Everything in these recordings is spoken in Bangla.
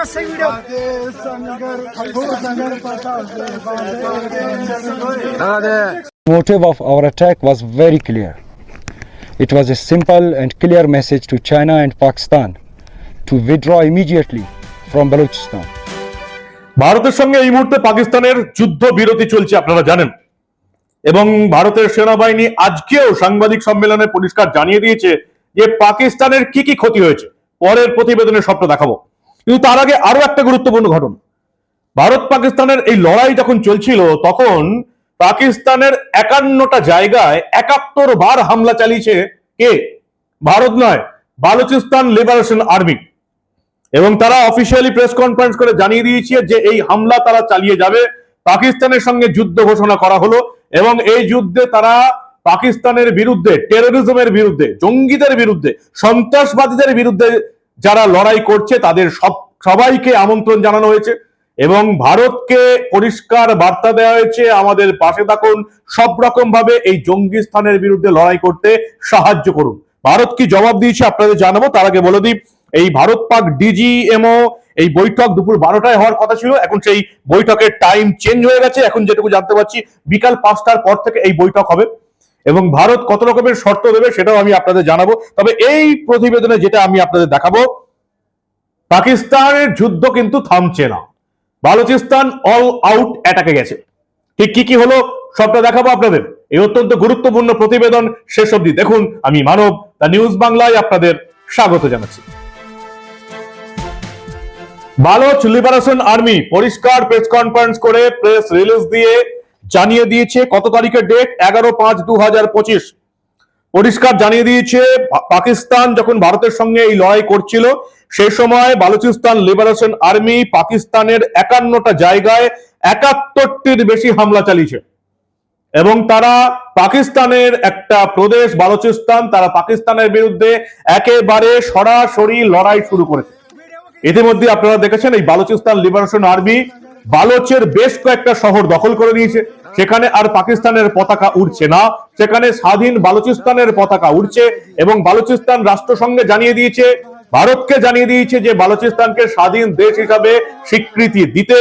का सही video motive of our attack was very clear. It was a simple and clear message to China and Pakistan to withdraw immediately from Balochistan. ভারতের সঙ্গে এই মুহূর্তে পাকিস্তানের যুদ্ধ বিরতি চলছে আপনারা জানেন এবং ভারতের সেনাবাহিনী আজকেও সাংবাদিক সম্মেলনে পরিষ্কার জানিয়ে দিয়েছে যে পাকিস্তানের কি কি ক্ষতি হয়েছে পরের প্রতিবেদনের সবটা দেখাবো কিন্তু তার আগে আরও একটা গুরুত্বপূর্ণ ঘটনা। ভারত পাকিস্তানের এই লড়াই যখন চলছিল, তখন পাকিস্তানের একান্নটা জায়গায় একাত্তর বার হামলা চালিয়েছে কে? ভারত নয়, বালুচিস্তান লিবারেশন আর্মি। এবং তারা অফিসিয়ালি প্রেস কনফারেন্স করে জানিয়ে দিয়েছে যে এই হামলা তারা চালিয়ে যাবে। পাকিস্তানের সঙ্গে যুদ্ধ ঘোষণা করা হলো এবং এই যুদ্ধে তারা পাকিস্তানের বিরুদ্ধে টেরোরিজমের বিরুদ্ধে, জঙ্গিদের বিরুদ্ধে, সন্ত্রাসবাদীদের বিরুদ্ধে যারা লড়াই করছে, তাদের সব, সবাইকে আমন্ত্রণ জানানো হয়েছে এবং ভারতকে পরিষ্কার বার্তা দেওয়া হয়েছে, আমাদের পাশে থাকুন, সব রকম ভাবে এই জঙ্গি স্থানের বিরুদ্ধে লড়াই করতে সাহায্য করুন। ভারত কি জবাব দিয়েছে আপনাদের জানাব, তার আগে বলে দিই, এই ভারত পাক ডিজিএমও এই বৈঠক দুপুর বারোটায় হওয়ার কথা ছিল, এখন সেই বৈঠকের টাইম চেঞ্জ হয়ে গেছে, এখন যেটুকু জানতে পারছি, বিকাল পাঁচটার পর থেকে এই বৈঠক হবে। এবং ভারত কত রকমের শর্ত দেবে সেটাও আমি আপনাদের জানাব। তবে এই প্রতিবেদনে যেটা আমি আপনাদের দেখাবো, পাকিস্তানের যুদ্ধ কিন্তু থামছে না। বালুচিস্তান অল আউট অ্যাটাকে গেছে। ঠিক কি কি হলো, সবটা দেখাবো আপনাদের। এই অত্যন্ত গুরুত্বপূর্ণ প্রতিবেদন শেষ অবধি দেখুন। আমি মানব, দ্য নিউজ বাংলায় আপনাদের স্বাগত জানাচ্ছি। বালোচ লিবারেশন আর্মি পরিষ্কার প্রেস কনফারেন্স করে প্রেস রিলিজ দিয়ে জানিয়ে দিয়েছে কত তারিখের ডেট এগারো পাঁচ দু হাজার পঁচিশ। পরিষ্কার জানিয়ে দিয়েছে পাকিস্তান যখন ভারতের সঙ্গে এই লড়াই করছিল সেই সময় বালুচিস্তান লিবারেশন আর্মি পাকিস্তানের একান্নটা জায়গায় একাত্তরটির বেশি হামলা চালিয়েছে। এবং তারা পাকিস্তানের একটা প্রদেশ, বালুচিস্তান, তারা পাকিস্তানের বিরুদ্ধে একেবারে সরাসরি লড়াই শুরু করেছে। ইতিমধ্যে আপনারা দেখেছেন, এই বালুচিস্তান লিবারেশন আর্মি বালোচের বেশ কয়েকটা শহর দখল করে নিয়েছে। সেখানে আর পাকিস্তানের পতাকা উড়ছে না। সেখানে স্বাধীন বালুচিস্তানের পতাকা উড়ছে এবং বালুচিস্তান রাষ্ট্রসংঘে জানিয়ে দিয়েছে, ভারতকে জানিয়ে দিয়েছে যে বালুচিস্তানকে স্বাধীন দেশ হিসাবে স্বীকৃতি দিতে।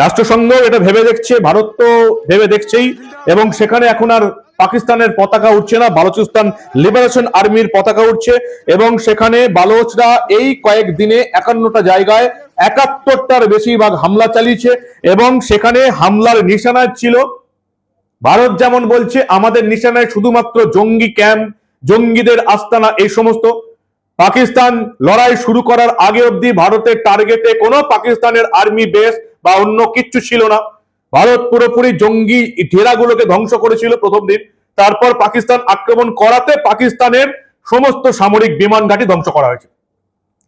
রাষ্ট্রসংঘ এটা ভেবে দেখছে, ভারত তো ভেবে দেখছেই। এবং সেখানে এখন আর পাকিস্তানের পতাকা উঠছে না, বালুচিস্তান লিবারেশন আর্মির পতাকা উঠছে এবং সেখানে বালোচরা এই কয়েক দিনে একান্নটা জায়গায় একাত্তরটার বেশিরভাগ হামলা চালিয়েছে এবং সেখানে হামলার নিশানায় ছিল। ভারত যেমন বলছে, আমাদের নিশানায় শুধুমাত্র জঙ্গি ক্যাম্প, জঙ্গিদের আস্তানা, এই সমস্ত। পাকিস্তান লড়াই শুরু করার আগে অবধি ভারতের টার্গেটে কোনো পাকিস্তানের আর্মি বেস বা অন্য কিচ্ছু ছিল না। ভারত পুরোপুরি জঙ্গি ঢেরাগুলোকে ধ্বংস করেছিল প্রথম দিন। তারপর পাকিস্তান আক্রমণ করাতে পাকিস্তানের সমস্ত সামরিক বিমান ঘাঁটি ধ্বংস করা হয়েছে।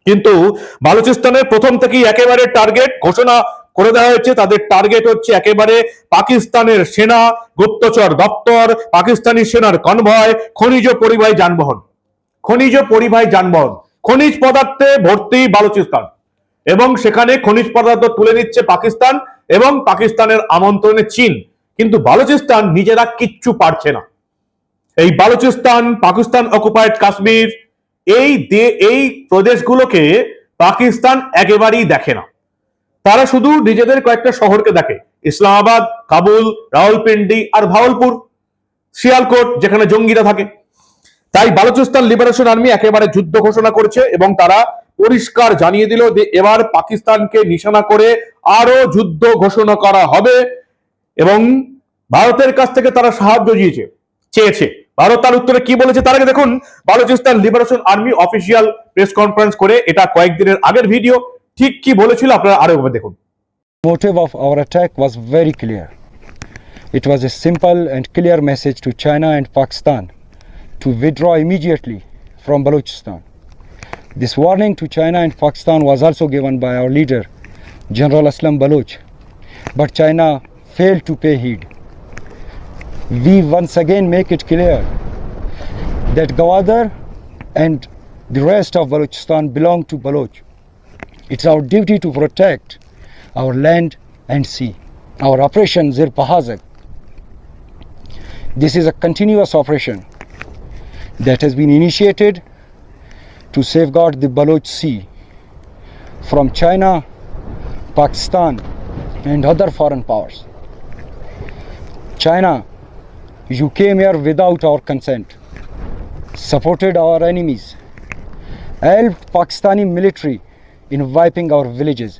কিন্তু বালুচিস্তানের প্রথম থেকেই একেবারে টার্গেট ঘোষণা করে দেওয়া হয়েছে। তাদের টার্গেট হচ্ছে একেবারে পাকিস্তানের সেনা, গুপ্তচর দপ্তর, পাকিস্তানি সেনার কনভয় খনিজ পরিবাহী যানবাহন। খনিজ পরিবাহী যানবাহন, খনিজ পদার্থে ভর্তি বালুচিস্তান। এবং সেখানে খনিজ পদার্থ তুলে নিচ্ছে পাকিস্তান এবং পাকিস্তানের আমন্ত্রণে চীন। কিন্তু বালুচিস্তান নিজেরা কিচ্ছু পারছে না। এই বালুচিস্তান, পাকিস্তান অকুপায়েড কাশ্মীর এই এই প্রদেশগুলোকে পাকিস্তান একেবারেই দেখে না। তারা শুধু নিজেদের কয়েকটা শহরকে দেখে, ইসলামাবাদ, কাবুল, রাওয়ালপিন্ডি আর ভাওয়ালপুর শিয়ালকোট, যেখানে জঙ্গিরা থাকে। তাই বালুচিস্তান লিবারেশন আর্মি একেবারে যুদ্ধ ঘোষণা করেছে এবং তারা পরিষ্কার জানিয়ে দিল যে এবার পাকিস্তানকে নিশানা করে আরও যুদ্ধ ঘোষণা করা হবে এবং ভারতের কাছ থেকে তারা সাহায্য দিয়েছে চেয়েছে। ভারত তার উত্তরে কি বলেছে তার আগে দেখুন Balochistan liberation army official press conference করে এটা কয়েকদিনের আগের ভিডিও ঠিক কি বলেছিল আপনারা আরও দেখুন motive of our attack was very clear. It was a simple and clear message to China and Pakistan to withdraw immediately from Balochistan. This warning to China and Pakistan was also given by our leader, General Aslam Baloch, but China failed to pay heed. We once again make it clear that Gawadar and the rest of Balochistan belong to Baloch. It's our duty to protect our land and sea. Our operation Zir Pahazak. This is a continuous operation that has been initiated to safeguard the Baloch Sea from China, Pakistan, and other foreign powers. China, you came here without our consent, supported our enemies, helped Pakistani military in wiping our villages.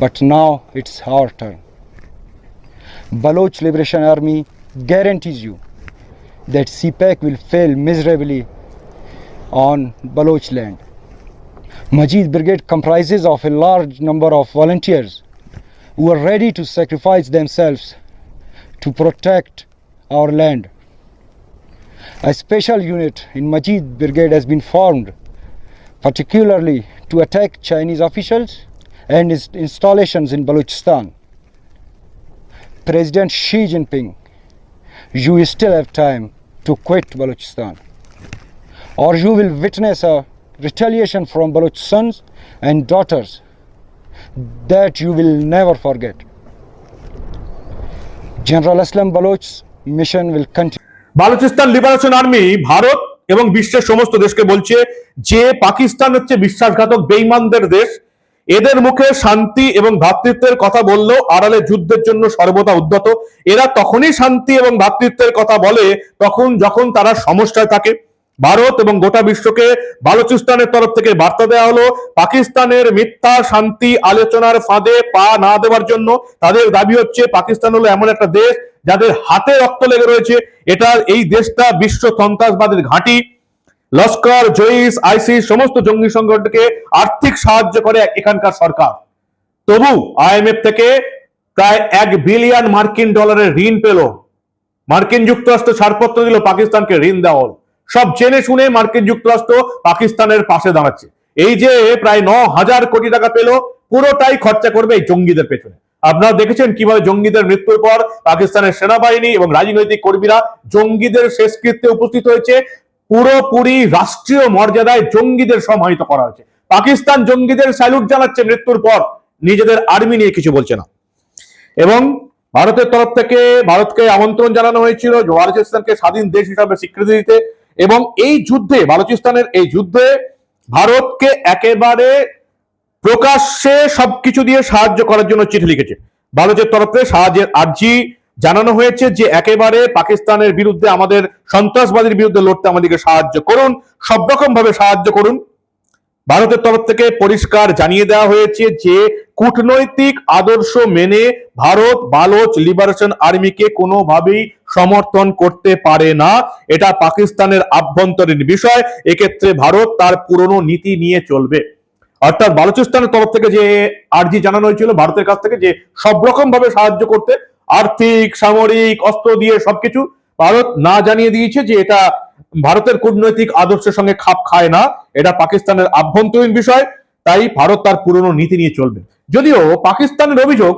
But now it's our turn. Baloch Liberation Army guarantees you that CPAC will fail miserably on Baloch land. Majid Brigade comprises of a large number of volunteers who are ready to sacrifice themselves to protect our land. A special unit in Majid Brigade has been formed particularly to attack Chinese officials and its installations in Balochistan. President Xi Jinping, you still have time to quit Balochistan, or you will witness a retaliation from Baloch sons and daughters that you will never forget. General Aslam Baloch's mission will continue. Balochistan liberation army Bharat এবং বিশ্বের সমস্ত দেশকে বলছে যে পাকিস্তান হচ্ছে বিশ্বাসঘাতক বেইমানদের দেশ। এদের মুখে শান্তি এবং ভ্রাতৃত্বের কথা বললেও আড়ালে যুদ্ধের জন্য সর্বদা উদ্যত। এরা তখনই শান্তি এবং ভ্রাতৃত্বের কথা বলে তখন যখন তারা সমস্যায় থাকে। ভারত এবং গোটা বিশ্বকে বালুচিস্তানের তরফ থেকে বার্তা দেওয়া হলো, পাকিস্তানের মিথ্যা শান্তি আলোচনার ফাঁদে পা না দেওয়ার জন্য। তাদের দাবি হচ্ছে, পাকিস্তান হলো এমন একটা দেশ যাদের হাতে রক্ত লেগে রয়েছে, এটা এই দেশটা বিশ্ব সন্ত্রাসবাদের ঘাঁটি। লস্কর, জইস, আইসিস, সমস্ত জঙ্গি সংগঠনকে আর্থিক সাহায্য করে এখানকার সরকার। তবু আইএমএফ থেকে প্রায় এক বিলিয়ন মার্কিন ডলারের ঋণ পেল। মার্কিন যুক্তরাষ্ট্র ছাড়পত্র দিল, পাকিস্তানকে ঋণ দেওয়া হল। সব জেনে শুনে মার্কিন যুক্তরাষ্ট্র পাকিস্তানের পাশে দাঁড়াচ্ছে। এই যে প্রায় ন হাজার কোটি টাকা পেল, পুরোটাই খরচা করবে এই জঙ্গিদের পেছনে। আপনারা দেখেছেন কীভাবে জঙ্গিদের মৃত্যুর পর পাকিস্তানের সেনাবাহিনী এবং রাজনৈতিক কর্মীরা জঙ্গিদের শেষকৃত্যে উপস্থিত হয়েছে। পুরোপুরি রাষ্ট্রীয় মর্যাদায় জঙ্গিদের সম্মানিত করা হয়েছে। পাকিস্তান জঙ্গিদের স্যালুট জানাচ্ছে মৃত্যুর পর। নিজেদের আর্মি নিয়ে কিছু বলছে না। এবং ভারতের তরফ থেকে ভারতকে আমন্ত্রণ জানানো হয়েছিল বালুচিস্তানকে স্বাধীন দেশ হিসাবে স্বীকৃতি দিতে। এবং এই যুদ্ধে, বালুচিস্তানের এই যুদ্ধে ভারতকে একেবারে প্রকাশ্যে সবকিছু দিয়ে সাহায্য করার জন্য চিঠি লিখেছে। ভারতের তরফ সাহায্যের আর্জি জানানো হয়েছে যে একেবারে পাকিস্তানের বিরুদ্ধে, আমাদের সন্ত্রাসবাদীর বিরুদ্ধে লড়তে আমাদেরকে সাহায্য করুন, সব রকম ভাবে সাহায্য করুন। ভারতের তরফ থেকে পরিষ্কার জানিয়ে দেওয়া হয়েছে যে, কূটনৈতিক আদর্শ মেনে ভারত বালোচ লিবারেশন আর্মিকে কোনোভাবেই সমর্থন করতে পারে না। এটা পাকিস্তানের আভ্যন্তরীণ বিষয়। এক্ষেত্রে ভারত তার পুরনো নীতি নিয়ে চলবে। অর্থাৎ বালুচিস্তানের তরফ থেকে যে আর্জি জানানো হয়েছিল, ভারতের কাছ থেকে যে সব রকম ভাবে সাহায্য করতে, আর্থিক, সামরিক, অস্ত্র দিয়ে সবকিছু ভারত না জানিয়ে দিয়েছে যে এটা ভারতের কূটনৈতিক আদর্শের সঙ্গে খাপ খায় না, এটা পাকিস্তানের আভ্যন্তরীণ বিষয়, তাই ভারত তার পুরনো নীতি নিয়ে চলবে। যদিও পাকিস্তানের অভিযোগ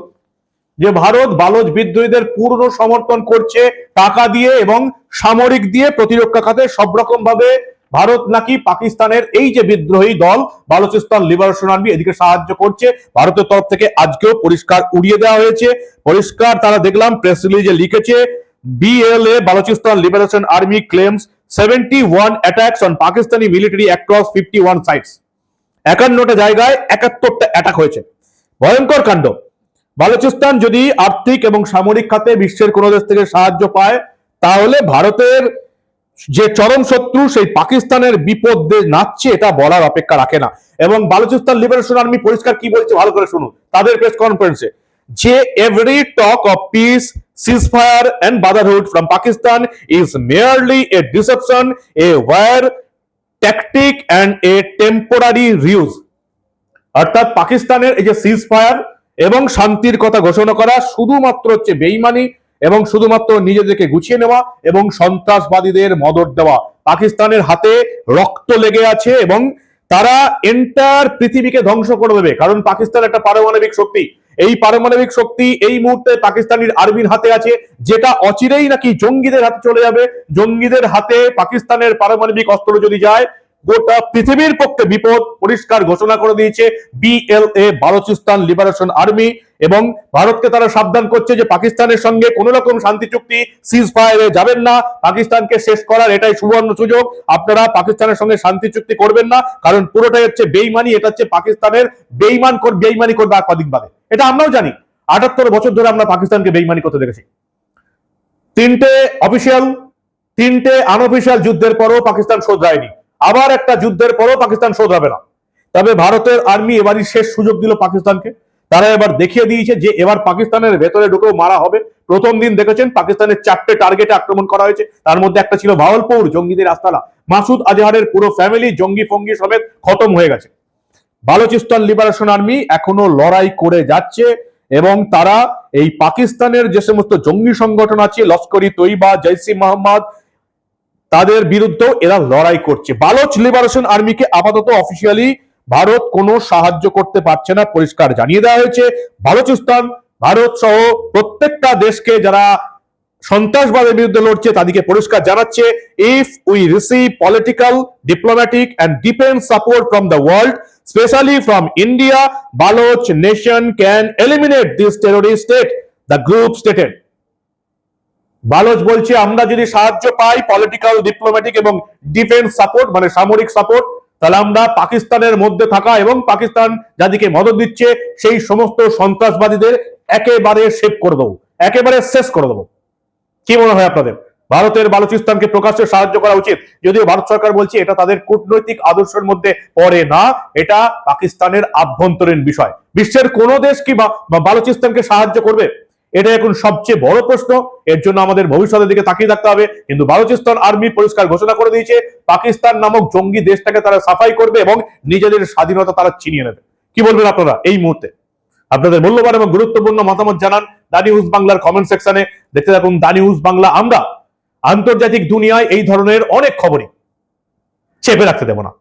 যে ভারত বালোচ বিদ্রোহীদের পূর্ণ সমর্থন করছে টাকা দিয়ে এবং সামরিক দিয়ে প্রতিরক্ষা খাতে সব রকম ভাবে ভারত নাকি পাকিস্তানের এই যে বিদ্রোহী দল, বালুচিস্তান লিবারেশন আর্মি এদিকে সাহায্য করছে। ভারতের তরফ থেকে আজকেও পরিষ্কার উড়িয়ে দেওয়া হয়েছে। পরিষ্কার তারা দেখলাম প্রেস রিলিজে লিখেছে BLA Balochistan liberation army claims seventy one attacks on Pakistani military across fifty one sites একান্নটা জায়গায় একাত্তরটা অ্যাটাক হয়েছে। ভয়ঙ্কর কাণ্ড। বালুচিস্তান যদি আর্থিক এবং সামরিক খাতে বিশ্বের কোনো দেশ থেকে সাহায্য পায়, তাহলে ভারতের যে চরম শত্রু সেই পাকিস্তানের বিপদ নাচছে, এটা বলার অপেক্ষা রাখে না। এবং বালুচিস্তান লিবারেশন আর্মি পরিষ্কার কি বলছে ভালো করে শুনুন। তাদের প্রেস কনফারেন্সে যে every talk of peace ceasefire and brotherhood from Pakistan is merely a deception a war tactic and a temporary ruse অর্থাৎ পাকিস্তানের এই যে সিজ ফায়ার এবং শান্তির কথা ঘোষণা করা শুধুমাত্র হচ্ছে বেইমানি এবং শুধুমাত্র নিজেদেরকে গুছিয়ে নেওয়া এবং সন্ত্রাসবাদীদের মদত দেওয়া। পাকিস্তানের হাতে রক্ত লেগে আছে এবং তারা এন্টার পৃথিবীকে ধ্বংস করে দেবে। কারণ পাকিস্তান একটা পারমাণবিক শক্তি। এই পারমাণবিক শক্তি এই মুহূর্তে পাকিস্তানের আর্মির হাতে আছে, যেটা অচিরেই নাকি জঙ্গিদের হাতে চলে যাবে। জঙ্গিদের হাতে পাকিস্তানের পারমাণবিক অস্ত্র যদি যায় গোটা পৃথিবীর পক্ষে বিপদ পরিষ্কার ঘোষণা করে দিয়েছে বিএলএ বালুচিস্তান লিবারেশন আর্মি এবং ভারতকে তারা সাবধান করছে যে পাকিস্তানের সঙ্গে কোন রকম শান্তি চুক্তি সিজ ফায়ারে যাবেন না। পাকিস্তানকে শেষ করার এটাই সুবর্ণ সুযোগ। আপনারা পাকিস্তানের সঙ্গে শান্তি চুক্তি করবেন না। কারণ পুরোটাই হচ্ছে বেইমানি, এটা হচ্ছে পাকিস্তানের বেইমান বেইমানি করবে কদিন এটা আমরাও জানি। আটাত্তর বছর ধরে আমরা পাকিস্তানকে বেইমানি করতে দেখেছি। তিনটে অফিসিয়াল তিনটে আনঅফিসিয়াল যুদ্ধের পরও পাকিস্তান শোধরায়নি। আবার একটা যুদ্ধের পরও পাকিস্তান শোধরাবে না। তবে ভারতের আর্মি এবারই শেষ সুযোগ দিল পাকিস্তানকে। তারা এবার দেখিয়ে দিয়েছে যে এবার পাকিস্তানের ভেতরে ঢুকেও মারা হবে। প্রথম দিন দেখেছেন পাকিস্তানের চারটে টার্গেটে আক্রমণ করা হয়েছে। তার মধ্যে একটা ছিল ভাওয়ালপুর জঙ্গিদের আস্তানা। মাসুদ আজহারের পুরো ফ্যামিলি জঙ্গি ফঙ্গি সমেত খতম হয়ে গেছে। বালুচিস্তান লিবারেশন আর্মি এখনও লড়াই করে যাচ্ছে এবং তারা এই পাকিস্তানের যে সমস্ত জঙ্গি সংগঠন আছে লস্করি তৈবা জৈসি মোহাম্মদ তাদের বিরুদ্ধেও এরা লড়াই করছে। বালোচ লিবারেশন আর্মিকে আপাতত অফিসিয়ালি ভারত কোনো সাহায্য করতে পারছে না, পরিষ্কার জানিয়ে দেওয়া হয়েছে। বালুচিস্তান, ভারত সহ প্রত্যেকটা দেশকে যারা সন্ত্রাসবাদের বিরুদ্ধে লড়ছে তাদেরকে পরিষ্কার জানাচ্ছে if we receive political diplomatic and defence support from the world specially from India Baloch nation can eliminate this terrorist state the group stated Baloch বলছে, আমরা যদি সাহায্য পাই পলিটিক্যাল ডিপ্লোম্যাটিক এবং ডিফেন্স সাপোর্ট মানে সামরিক সাপোর্ট তাহলে আমরা পাকিস্তানের মধ্যে থাকা এবং পাকিস্তান যাদেরকে মদত দিচ্ছে, সেই সমস্ত সন্ত্রাসবাদীদের একেবারে শেপ করে দেবো, একেবারে শেষ করে দেবো। কি মনে হয় আপনাদের? ভারতের বালুচিস্তানকে প্রকাশ্যে সাহায্য করা উচিত। যদিও ভারত সরকার বলছে, এটা তাদের কূটনৈতিক আদর্শের মধ্যে পড়ে না, এটা পাকিস্তানের আভ্যন্তরীণ বিষয়। বিশ্বের কোন দেশ কি বালুচিস্তানকে সাহায্য করবে? এটা এখন সবচেয়ে বড় প্রশ্ন। এর জন্য আমাদের ভবিষ্যতের দিকে তাকিয়ে থাকতে হবে। কিন্তু বালুচিস্তান আর্মি পরিষ্কার ঘোষণা করে দিয়েছে, পাকিস্তান নামক জঙ্গি দেশটাকে তারা সাফাই করবে এবং নিজেদের স্বাধীনতা তারা ছিনিয়ে নেবে। কি বলবেন আপনারা এই মুহূর্তে? আপনাদের মূল্যবান এবং গুরুত্বপূর্ণ মতামত জানান দা নিউজ বাংলার কমেন্ট সেকশনে দেখতে থাকুন দা নিউজ বাংলা। আমরা আন্তর্জাতিক দুনিয়ায় এই ধরনের অনেক খবরই চেপে রাখতে দেব না।